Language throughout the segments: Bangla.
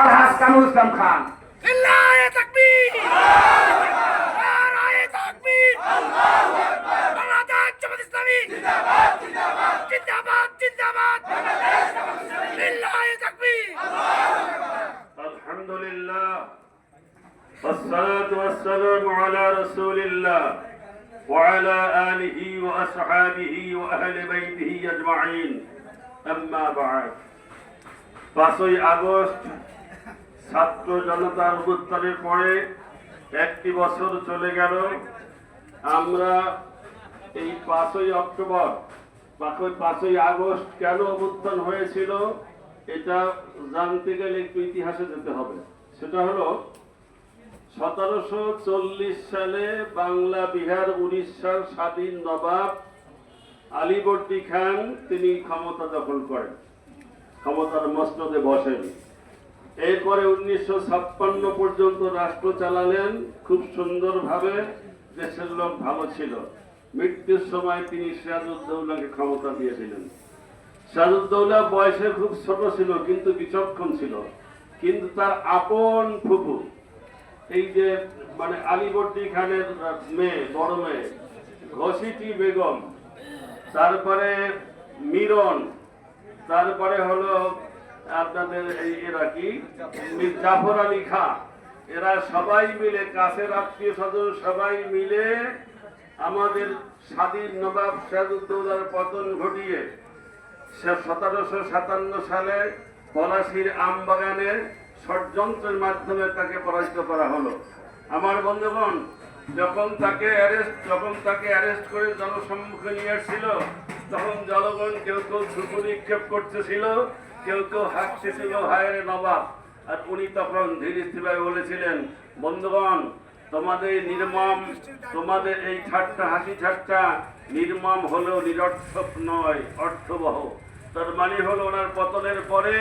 আলহাজ কামরুল ইসলাম খান চিল্লায়ে তাকবীর নারায়ে তাকবীর বাংলাদেশ জামাত ইসলামী জিন্দাবাদ জিন্দাবাদ জিন্দাবাদ চিল্লায়ে তাকবীর الحمد لله والصلاة والسلام على رسول الله وعلى آله وأصحابه وأهل بيته أجمعين أما بعد পাঁচই আগস্ট ছাত্র জনতার অভ্যুত্থানের পরে একটি বছর চলে গেল। আমরা এই পাঁচই অক্টোবর পাঁচই পাঁচই আগস্ট কেন অভ্যুত্থান হয়েছিল, এটা জানতে গেলে একটু ইতিহাসে যেতে হবে। সেটা হলো, সতেরোশো চল্লিশ সালে বাংলা বিহার উড়িষ্যার স্বাধীন নবাব আলীবর্দী খান, তিনি ক্ষমতা দখল করেন। ক্ষমতার মসনদে বসেন। এরপরে উনিশশো ছাপ্পান্ন পর্যন্ত রাষ্ট্র চালালেন। খুব সুন্দরভাবে দেশের লোক ভালো ছিল। মৃত্যুর সময় তিনি সিরাজউদ্দৌলাকে ক্ষমতা দিয়েছিলেন সিরাজউদ্দৌলা বয়সে খুব ছোট ছিল, কিন্তু বিচক্ষণ ছিল। কিন্তু তার আপন ফুফু এই যে মানে আলীবর্দী খানের মেয়ে, বড় মেয়ে ঘসিটি বেগম, তারপরে মিরন, তারপরে হলো আপনাদের এই এরা কি? মীর জাফর আলী খাঁ। এরা সবাই মিলে, কাছের আত্মীয় স্বজন সবাই মিলে আমাদের স্বাধীন নবাব সিরাজউদ্দৌলার পতন ঘটিয়ে সতেরোশো সাতান্ন সালে পলাশির আম বাগানে ষড়যন্ত্রের মাধ্যমে তাকে পরাজিত করা হলো। আমার বন্ধুগণ, যখন তাকে অ্যারেস্ট, যখন তাকে অ্যারেস্ট করে জনসম্মুখে নিয়ে আসছিল তখন জনগণ কেউ কেউ ছুটু নিক্ষেপ করতেছিল। কেউ কেউ হাসতেছিল হায়ের নবাব। আর উনি তখন ধীর বলেছিলেন, বন্ধুগণ, তোমাদের নির্মম, তোমাদের এই ঠাট্টা, হাসি ঠাট্টা নির্মম হলেও নিরর্থক নয়, অর্থবহ। তার মানে হলো ওনার পতনের পরে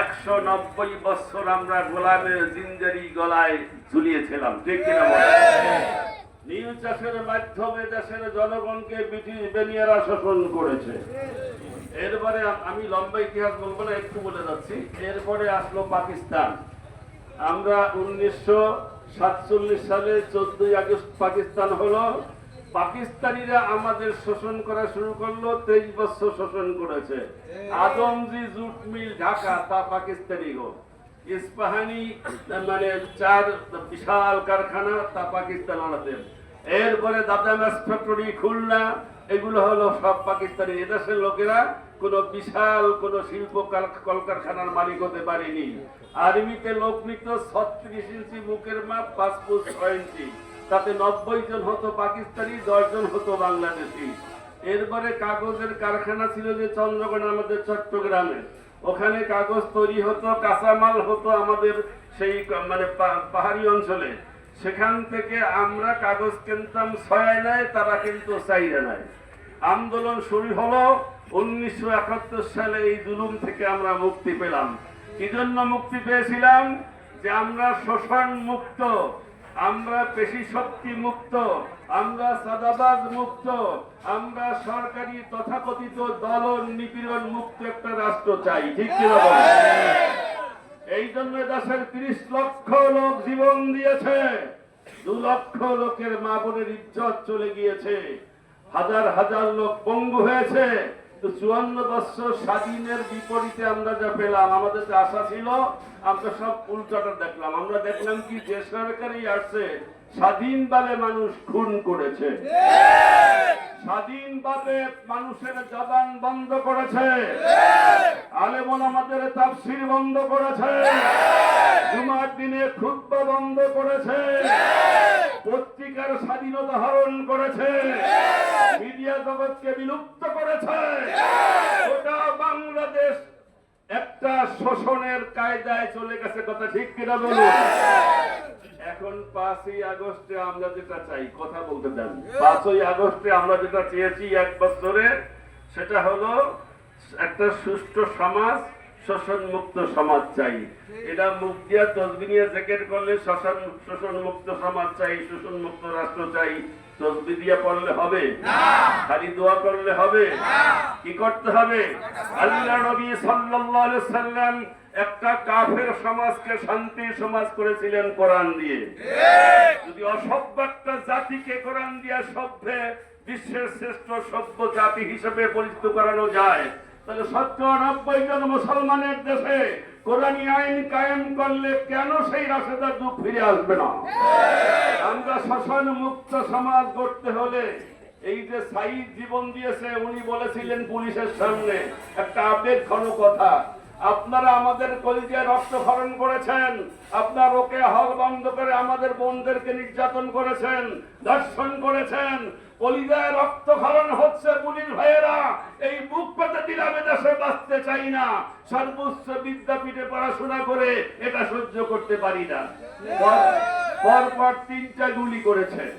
একশো নব্বই বছর আমরা গোলামের জিঞ্জারি গলায় ঝুলিয়েছিলাম। ঠিক কিনা? নীল চাষের মাধ্যমে দেশের জনগণকে ব্রিটিশ বেনিয়ারা শোষণ করেছে। এরপরে আমি লম্বা ইতিহাস বলব না, একটু বলে যাচ্ছি। এরপরে আসলো পাকিস্তান। আমরা উনিশশো সাতচল্লিশ সালে চোদ্দই আগস্ট পাকিস্তান হলো। পাকিস্তানিরা আমাদের শোষণ করা শুরু করল, তেইশ বছর শোষণ করেছে। আদমজি জুট মিল ঢাকা, তা পাকিস্তানি গো। ইস্পাহানি মানে চার বিশাল কারখানা তা পাকিস্তান আনাদের এরপরে দাদা ম্যাস ফ্যাক্টরি খুলনা এগুলো হলো সব পাকিস্তানি এদেশের লোকেরা কোনো বিশাল কোনো শিল্প কলকারখানার মালিক হতে পারেনি। আর্মিতে লোক নিত ছত্রিশ ইঞ্চি বুকের মাপ, পাঁচ ফুট ছয় ইঞ্চি। তাতে নব্বই জন হতো পাকিস্তানি, দশ জন হতো বাংলাদেশি। এরপরে কাগজের কারখানা ছিল যে চন্দ্রগণ আমাদের চট্টগ্রামে। ওখানে কাগজ তৈরি হতো, কাঁচামাল হতো আমাদের সেই মানে পাহাড়ি অঞ্চলে। সেখান থেকে আমরা কাগজ কিনতাম ছয় নেয় তারা কিন্তু চাইরে নেয় আন্দোলন শুরু হলো উনিশশো একাত্তর সালে এই জুলুম থেকে আমরা মুক্তি পেলাম। কি জন্য মুক্তি পেয়েছিলাম? যে আমরা শোষণ মুক্ত, আমরা পেশি শক্তি মুক্ত, আমরা সাদাবাদ মুক্ত, আমরা সরকারি তথাকথিত দলন নিপীড়ন মুক্ত একটা রাষ্ট্র চাই। ঠিক বলেন? এই জন্য দেশের তিরিশ লক্ষ লোক জীবন দিয়েছে। দু লক্ষ লোকের মা বোনের ইজ্জত চলে গিয়েছে। হাজার হাজার লোক পঙ্গু হয়েছে। তো চুয়ান্ন বছর স্বাধীনের বিপরীতে আমরা যা পেলাম, আমাদের যে আশা ছিল, আমরা সব উল্টাটা দেখলাম। আমরা দেখলাম কি যে সরকারই আসছে স্বাধীনভাবে মানুষ খুন করেছে। স্বাধীনভাবে মানুষের জবান বন্ধ করেছে। আলেমন আমাদের তাফসির বন্ধ করেছে। জুমার দিনে খুদ্া বন্ধ করেছে। পত্রিকার স্বাধীনতা হরণ করেছে। মিডিয়া জগৎকে বিলুপ্ত করেছে। গোটা বাংলাদেশ একটা শোষণের কায়দায় চলে গেছে, কথা ঠিক কিনা বলুন? এখন পাঁচই আগস্টে আমরা যেটা চাই, কথা বলতে দেন পাঁচই আগস্টে আমরা যেটা চেয়েছি এক বছরে, সেটা হলো একটা সুষ্ঠু সমাজ শোষণ মুক্ত সমাজ চাই। এটা মুখ দিয়া তসবি নিয়ে জেকেট করলে শোষণ শোষণ মুক্ত সমাজ চাই শোষণ মুক্ত রাষ্ট্র চাই। তসবি দিয়ে পড়লে হবে? খালি দোয়া করলে হবে? কি করতে হবে? আল্লাহ নবী সাল্লাল্লাহু আলাইহি সাল্লাম একটা কাফের সমাজকে শান্তির সমাজ করেছিলেন কোরআন দিয়ে। যদি অসভ্য একটা জাতিকে কোরআন দিয়ে সভ্যে বিশ্বের শ্রেষ্ঠ সভ্য জাতি হিসেবে পরিচিত করানো যায় তাহলে সত্তর নব্বই জন মুসলমানের দেশে কোরআনী আইন কায়েম করলে কেন সেই রাশেদার যুগ ফিরে আসবে না? আমরা শাসন মুক্ত সমাজ গড়তে হলে এই যে সাইদ জীবন দিয়েছে, উনি বলেছিলেন পুলিশের সামনে। একটা আবেগ ঘন কথা। আপনারা আমাদের কলিজে রক্তক্ষরণ করেছেন। আপনার ওকে হল বন্ধ করে আমাদের বোনদেরকে নির্যাতন করেছেন, ধর্ষণ করেছেন। কলিজায় রক্তক্ষরণ হচ্ছে পুলিশ ভাইয়েরা। এই বুক পেতে দিলাম দেশে বাঁচতে চাই না। সর্বোচ্চ বিদ্যাপীঠে পড়াশোনা করে এটা সহ্য করতে পারি না। পর- পরপর তিনটা গুলি করেছে।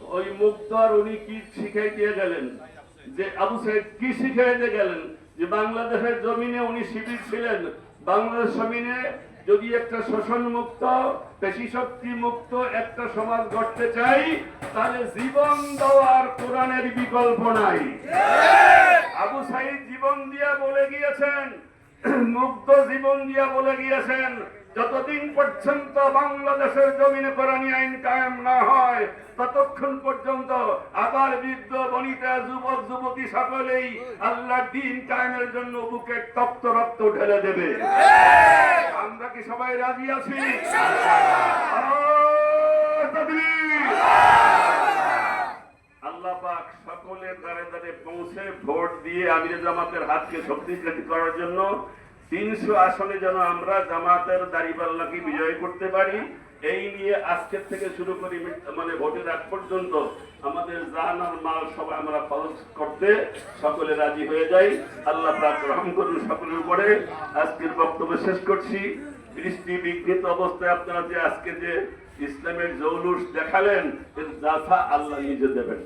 ওই মুক্তার উনি কি শিখাই দিয়ে গেলেন? যে আবু সাহেব কি শিখে দিয়ে গেলেন? যে বাংলাদেশের জমিনে উনি শিবির ছিলেন, বাংলাদেশ জমিনে যদি একটা শোষণ মুক্ত পেশি শক্তি মুক্ত একটা সমাজ গড়তে চাই, তাহলে জীবন দেওয়ার কোরআনের বিকল্প নাই। আবু সাইদ জীবন দিয়া বলে গিয়েছেন মুক্ত জীবন দিয়া বলে গিয়েছেন যতদিন পর্যন্ত বাংলাদেশের জমিনে কোরআনী আইন কায়েম না হয়, ততক্ষণ পর্যন্ত আবার বৃদ্ধ, বনিতা, যুবক, যুবতী সকলেই আল্লাহ দিন কায়েমের জন্য বুকে তপ্ত রক্ত ঢেলে দেবে। আমরা কি সবাই রাজি আছি? আল্লাহু! সকলের দ্বারে দ্বারে পৌঁছে ভোট দিয়ে আমির জামাতের হাতকে শক্তিশালী করার জন্য তিনশো আসনে যেন আমরা জামাতের দাড়িপাল্লাকে বিজয় করতে পারি, এই নিয়ে আজকের থেকে শুরু করি মানে ভোটের আগ পর্যন্ত আমাদের জান আর মাল সবাই আমরা খরচ করতে সকলে রাজি হয়ে যাই। আল্লাহ পাক রহম করুন সকলের উপরে। আজকের বক্তব্য শেষ করছি। বৃষ্টি বিঘ্নিত অবস্থায় আপনারা যে আজকে যে ইসলামের জৌলুস দেখালেন, এর যাথা আল্লাহ নিজে দেবেন।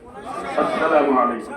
আসসালামু আলাইকুম।